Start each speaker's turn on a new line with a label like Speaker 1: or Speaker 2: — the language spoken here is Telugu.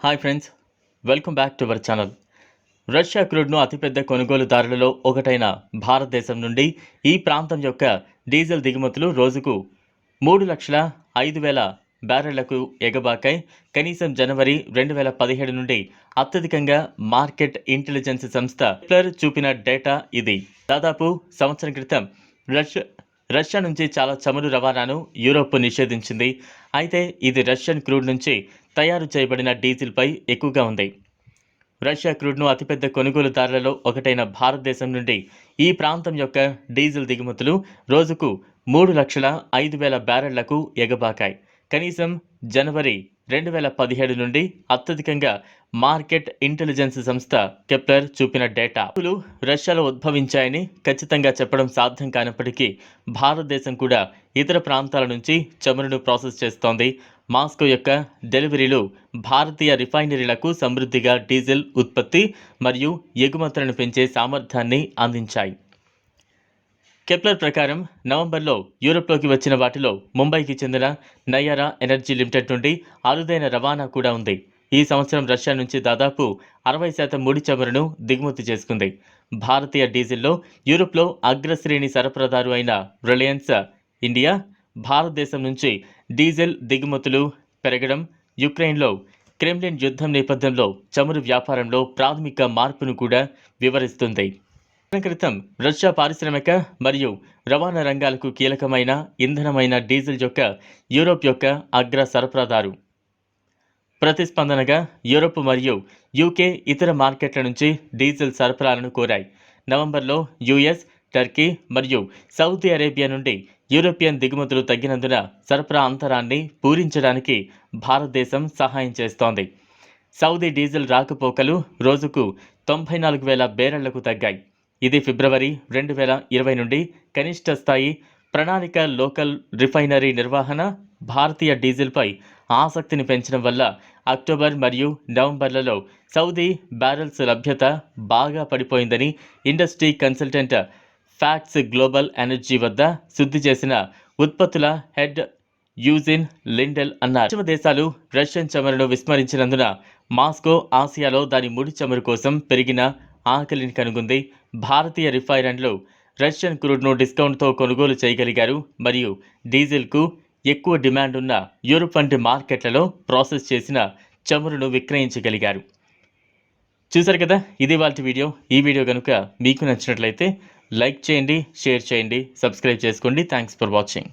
Speaker 1: Hi friends welcome back to our channel Russia క్రూడ్ను అతిపెద్ద కొనుగోలుదారులలో ఒకటైన భారతదేశం నుండి ఈ ప్రాంతం యొక్క డీజిల్ దిగుమతులు రోజుకు మూడు లక్షల ఐదు వేల బ్యారెళ్ళకు ఎగబాకై కనీసం జనవరి రెండు వేల పదిహేడు నుండి అత్యధికంగా మార్కెట్ ఇంటెలిజెన్స్ సంస్థ ప్లర్ చూపిన డేటా ఇది. దాదాపు సంవత్సరం క్రితం రష్యా రష్యా నుంచి చాలా చమురు రవాణాను యూరోప్ నిషేధించింది. అయితే ఇది రష్యన్ క్రూడ్ నుంచి తయారు చేయబడిన డీజిల్పై ఎక్కువగా ఉంది. రష్యా క్రూడ్ను అతిపెద్ద కొనుగోలుదారులలో ఒకటైన భారతదేశం నుండి ఈ ప్రాంతం యొక్క డీజిల్ దిగుమతులు రోజుకు మూడు లక్షల ఐదు వేల బ్యారెళ్ళకు ఎగబాకాయి. కనీసం జనవరి రెండు వేల పదిహేడు నుండి అత్యధికంగా మార్కెట్ ఇంటెలిజెన్స్ సంస్థ కెప్లర్ చూపిన డేటా. రష్యాలో ఉద్భవించాయని ఖచ్చితంగా చెప్పడం సాధ్యం కానప్పటికీ భారతదేశం కూడా ఇతర ప్రాంతాల నుంచి చమురును ప్రాసెస్ చేస్తోంది. మాస్కో యొక్క డెలివరీలు భారతీయ రిఫైనరీలకు సమృద్ధిగా డీజిల్ ఉత్పత్తి మరియు ఎగుమతులను పెంచే సామర్థ్యాన్ని అందించాయి. కెప్లర్ ప్రకారం నవంబర్లో యూరోప్లోకి వచ్చిన వాటిలో ముంబైకి చెందిన నయారా ఎనర్జీ లిమిటెడ్ నుండి అరుదైన రవాణా కూడా ఉంది. ఈ సంవత్సరం రష్యా నుంచి దాదాపు అరవై శాతం ముడి చమురును దిగుమతి చేసుకుంది. భారతీయ డీజిల్లో యూరోప్లో అగ్రశ్రేణి సరఫరాదారు అయిన రిలయన్స్ ఇండియా భారతదేశం నుంచి డీజిల్ దిగుమతులు పెరగడం యుక్రెయిన్లో క్రెమ్లిన్ యుద్ధం నేపథ్యంలో చమురు వ్యాపారంలో ప్రాథమిక మార్పును కూడా వివరిస్తుంది. క్రితం రష్యా పారిశ్రామిక మరియు రవాణా రంగాలకు కీలకమైన ఇంధనమైన డీజిల్ యొక్క యూరోప్ యొక్క అగ్ర సరఫరాదారు. ప్రతిస్పందనగా యూరోప్ మరియు యూకే ఇతర మార్కెట్ల నుంచి డీజిల్ సరఫరాలను కోరాయి. నవంబర్లో యుఎస్ టర్కీ మరియు సౌదీ అరేబియా నుండి యూరోపియన్ దిగుమతులు తగ్గినందున సరఫరా అంతరాన్ని పూరించడానికి భారతదేశం సహాయం చేస్తోంది. సౌదీ డీజిల్ రాకపోకలు రోజుకు తొంభై నాలుగు వేల బేరళ్ళకు తగ్గాయి. ఇది ఫిబ్రవరి రెండు వేల ఇరవై నుండి కనిష్ట స్థాయి ప్రణాళిక లోకల్ రిఫైనరీ నిర్వహణ భారతీయ డీజిల్పై ఆసక్తిని పెంచడం వల్ల అక్టోబర్ మరియు నవంబర్లలో సౌదీ బ్యారెల్స్ లభ్యత బాగా పడిపోయిందని industry consultant Facts Global Energy వద్ద శుద్ధి చేసిన ఉత్పత్తుల హెడ్ యూజిన్ లిండెల్ అన్నారు. పశ్చిమ దేశాలు రష్యన్ చమురును విస్మరించినందున మాస్కో ఆసియాలో దాని ముడి చమురు కోసం పెరిగిన ఆకలిని కనుగొంది. భారతీయ రిఫైనర్లు రష్యన్ క్రూడ్ను డిస్కౌంట్తో కొనుగోలు చేయగలిగారు. మరియు డీజిల్కు ఎక్కువ డిమాండ్ ఉన్న యూరోప్ వంటి మార్కెట్లలో ప్రాసెస్ చేసిన చమురును విక్రయించగలిగారు. చూసారు కదా? ఇది వాళ్ళ వీడియో. ఈ వీడియో కనుక మీకు నచ్చినట్లయితే లైక్ చేయండి షేర్ చేయండి సబ్స్క్రైబ్ చేసుకోండి. Thanks for watching.